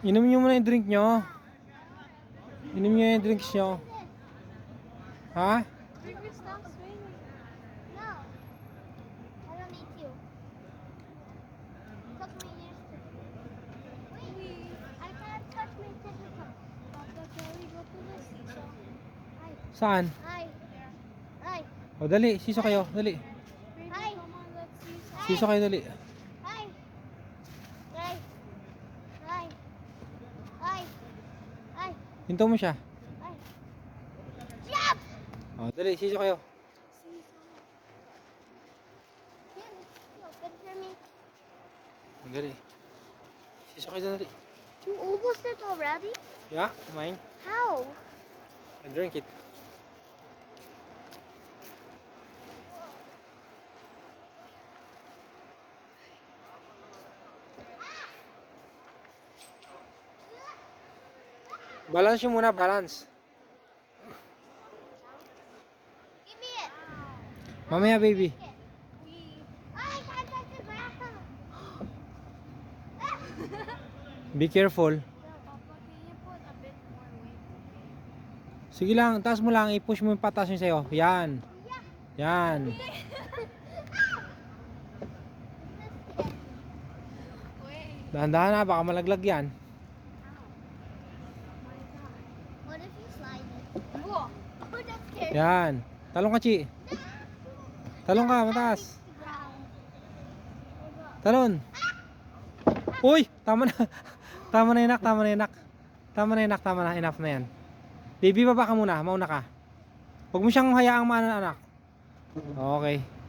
Inom nyo muna yung drink nyo. Inom nyo yung drinks nyo. Ha? Ay. Saan? Ay. Ay. O dali, siso kayo, dali. Seesaw. Siso kayo, dali. Ay. Ay. Ay. Ay. Ay. Hinto mo siya. Jump! O dali, siso kayo. Dali. Siso kayo, dali. You almost did already? Yeah, kumain. How? And drink it. Balance yung muna, balance. Mamaya, baby. Be careful. Sige lang, taas mo lang, i-push mo yung patas yung sa'yo. Yan. Yan. Dahan-dahan na, baka malaglag yan. Yan. Talong ka, Chi. Talong ka, mataas. Talon. Uy, tama na. tama na inak, tama na inak. Tama na inak, tama na. Enough na yan. Baby, baba ka muna. Mauna ka. Huwag mo siyang hayaang maano anak. Okay.